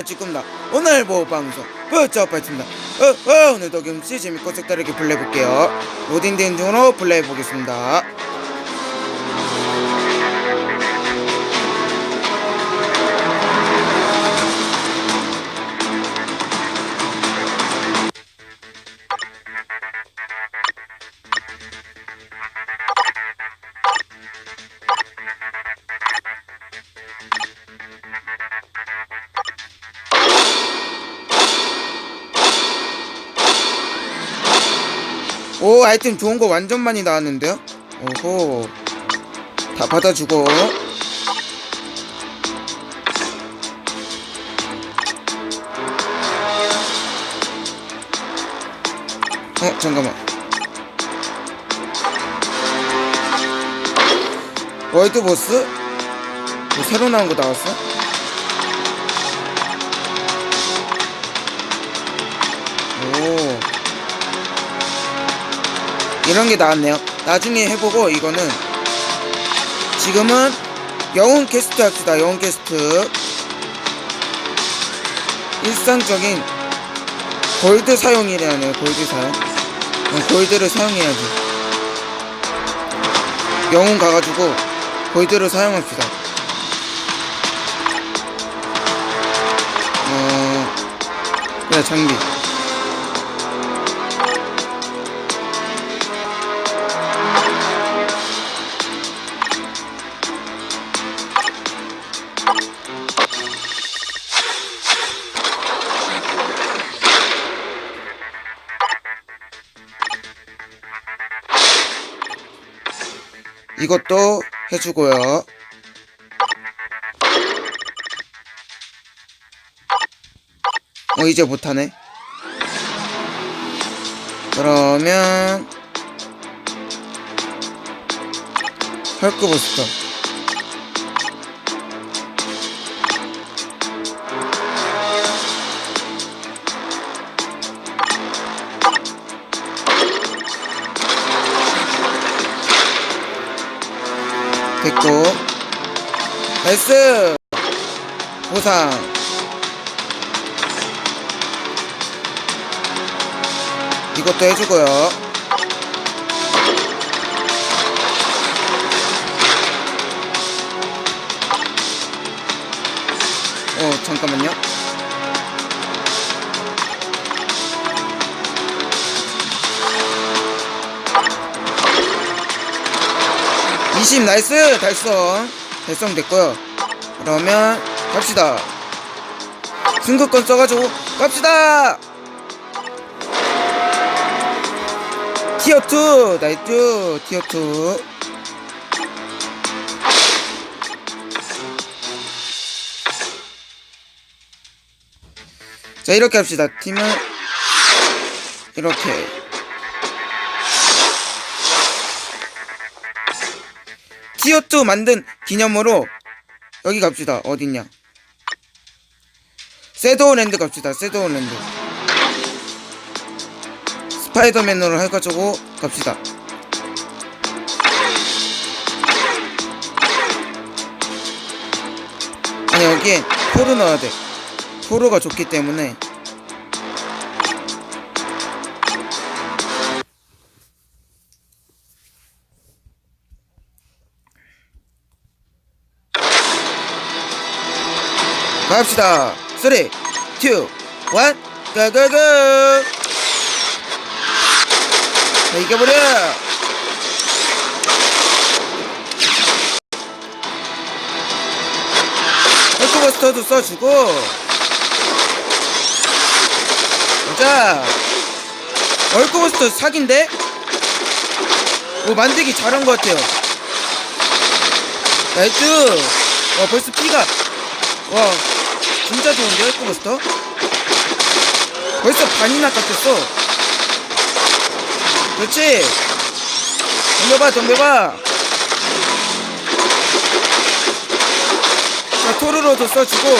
안녕하세요 찌꿈다. 오늘 뭐 방송 뿌쩌빠입니다. 어, 어, 오늘도 김치 재밌고 색다르게 플레이해볼게요. 로딩 된 중으로 플레이해보겠습니다 아이템 좋은 거 완전 많이 나왔는데요? 오호 다 받아주고. 어 잠깐만. 월드 보스? 뭐 새로 나온 거 나왔어? 오 이런 게 나왔네요. 나중에 해보고 이거는 지금은 영웅 캐스트 합시다. 영웅 캐스트 일상적인 골드 사용이라네요. 골드 사용. 어, 골드를 사용해야지. 영웅 가가지고 골드를 사용합시다. 어, 그래 장비. 이것도 해주고요. 어 이제 못하네. 그러면 헐크 부스터. 됐고. 나이스! 보상. 이것도 해주고요. 어 잠깐만요 이십 나이스! 달성. 달성 됐고요. 그러면 갑시다. 승급권 써가지고 갑시다! 티어2 나이스 티어2 자 이렇게 합시다. 팀은 이렇게 티어2 만든 기념으로 여기 갑시다. 어딨냐? 세도우랜드 갑시다. 세도우랜드. 스파이더맨으로 해가지고 갑시다. 아니 여기에 포르 넣어야 돼. 포르가 좋기 때문에 갑시다. 3 2 1 고고고. 자 이겨버려. 헬크버스터도 써주고. 자. 얼크버스터 사기인데? 오 만들기 잘한 것 같아요. 나이스. 와 벌써 피가. 와 진짜 좋은데 헬크버스터? 벌써 반이나 깎였어. 그렇지? 덤벼봐 덤벼봐. 자 토르로도 써주고.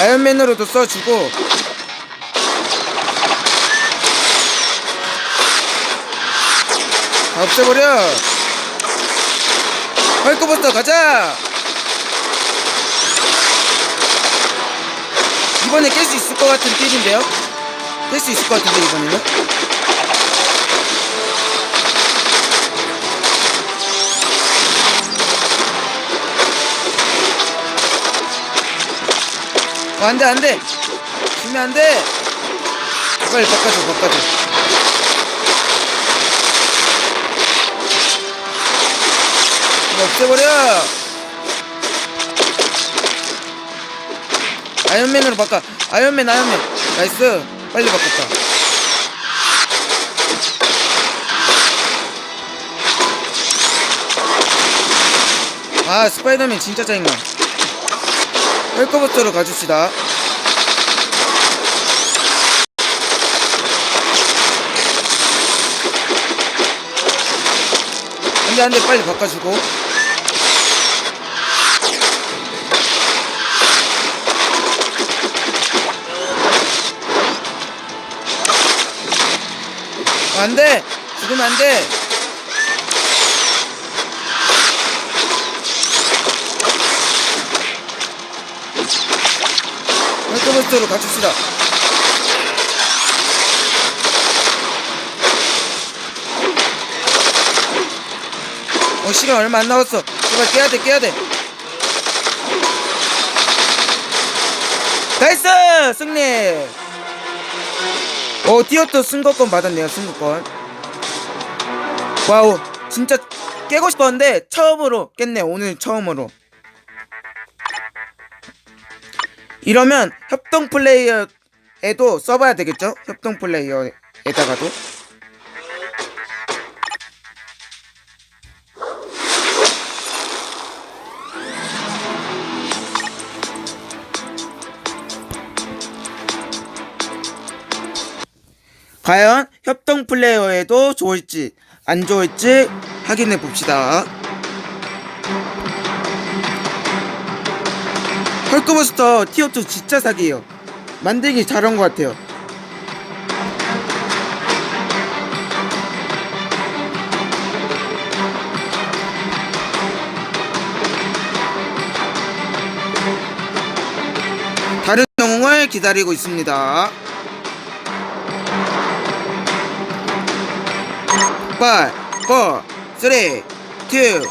아이언맨으로도 써주고. 다 없애버려 헐크버스터 가자! 이번에 깰 수 있을 것 같은 필인데요? 깰 수 있을 것 같은데 이번에는? 어, 안돼 안돼! 지면 안돼! 빨리 바꿔줘 바꿔줘 없애버려. 아이언맨으로 바꿔. 아이언맨 아이언맨. 나이스. 빨리 바꿨다. 아 스파이더맨 진짜 짜증나. 헬커버터로 가줍시다. 안돼 안돼. 빨리 바꿔주고 안돼. 죽으면 안돼. 헬커버스터로 가줍시다. 어 시간 얼마 안 남았어. 제발 깨야돼 깨야돼. 나이스! 승리 어 티어또 승거권 받았네요 승거권. 와우 진짜 깨고 싶었는데 처음으로 깼네 오늘 처음으로. 이러면 협동 플레이어에도 써봐야 되겠죠? 협동 플레이어에다가도 과연 협동 플레이어에도 좋을지 안 좋을지 확인해 봅시다. 헐크버스터 티어2 진짜 사기예요. 만들기 잘한 것 같아요. 다른 영웅을 기다리고 있습니다. 5, 4, 3, 2, 1,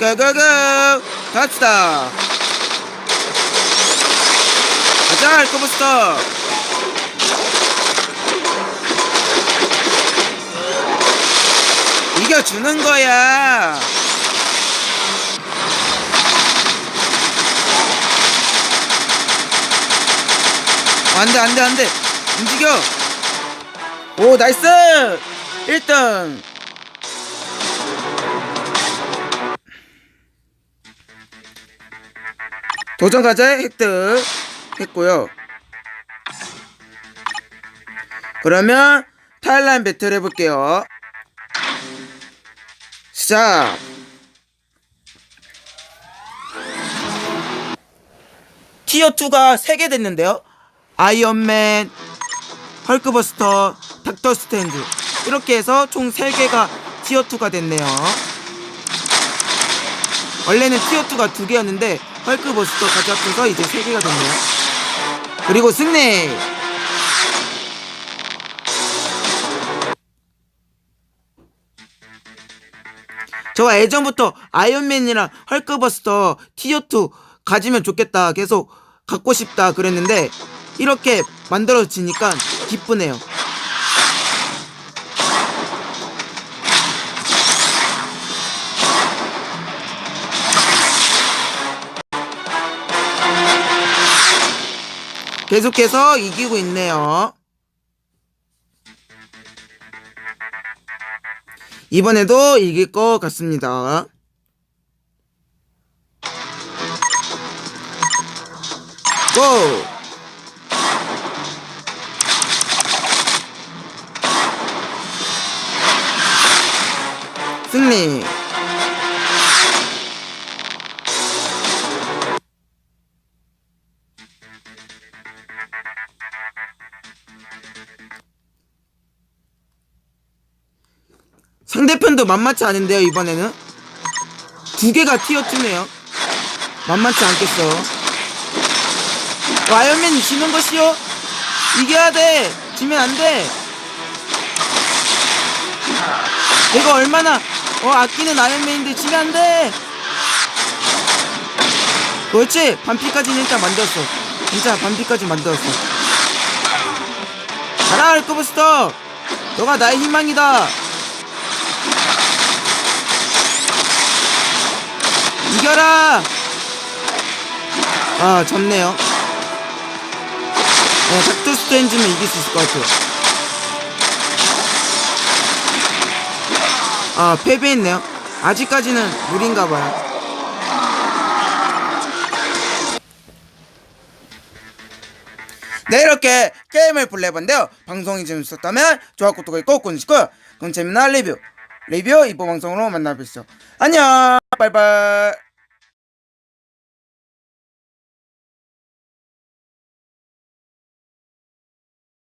고고고! 갑시다! 가자, 알코부스터! 이겨주는 거야! 안 돼, 안 돼, 안 돼! 움직여! 오, 나이스! 1등! 도전 과제 획득 했고요. 그러면 타일라인 배틀 해볼게요. 시작! 티어 2가 3개 됐는데요. 아이언맨, 헐크버스터, 닥터 스탠드 이렇게 해서 총 3개가 티어2가 됐네요. 원래는 티어2가 2개였는데 헐크버스터까지 합쳐서 이제 3개가 됐네요. 그리고 승리! 저가 예전부터 아이언맨이랑 헐크버스터 티어2 가지면 좋겠다 계속 갖고 싶다 그랬는데 이렇게 만들어지니까 기쁘네요 계속해서 이기고 있네요. 이번에도 이길 것 같습니다. 고! 승리! 만만치 않은데요, 이번에는? 두 개가 티어2네요. 만만치 않겠어. 와이언맨 지는 것이요. 이겨야 돼. 지면 안돼. 내가 얼마나 어 아끼는 아이언맨인데 지면 안돼. 그렇지? 반피까지는 일단 만들었어. 진짜 반피까지 만들었어. 가라 알코브스터. 너가 나의 희망이다 이겨라! 아 졌네요. 네, 닥터 스트레인지면 이길 수 있을 것 같아요. 아 패배했네요. 아직까지는 무리인가봐요. 네 이렇게 게임을 플레이해봤는데요. 방송이 재밌었다면 좋아요 구독을 꼭 눌러주시고요. 그럼 재미난 리뷰 리뷰 이보 방송으로 만나뵙시죠 안녕. 바이바이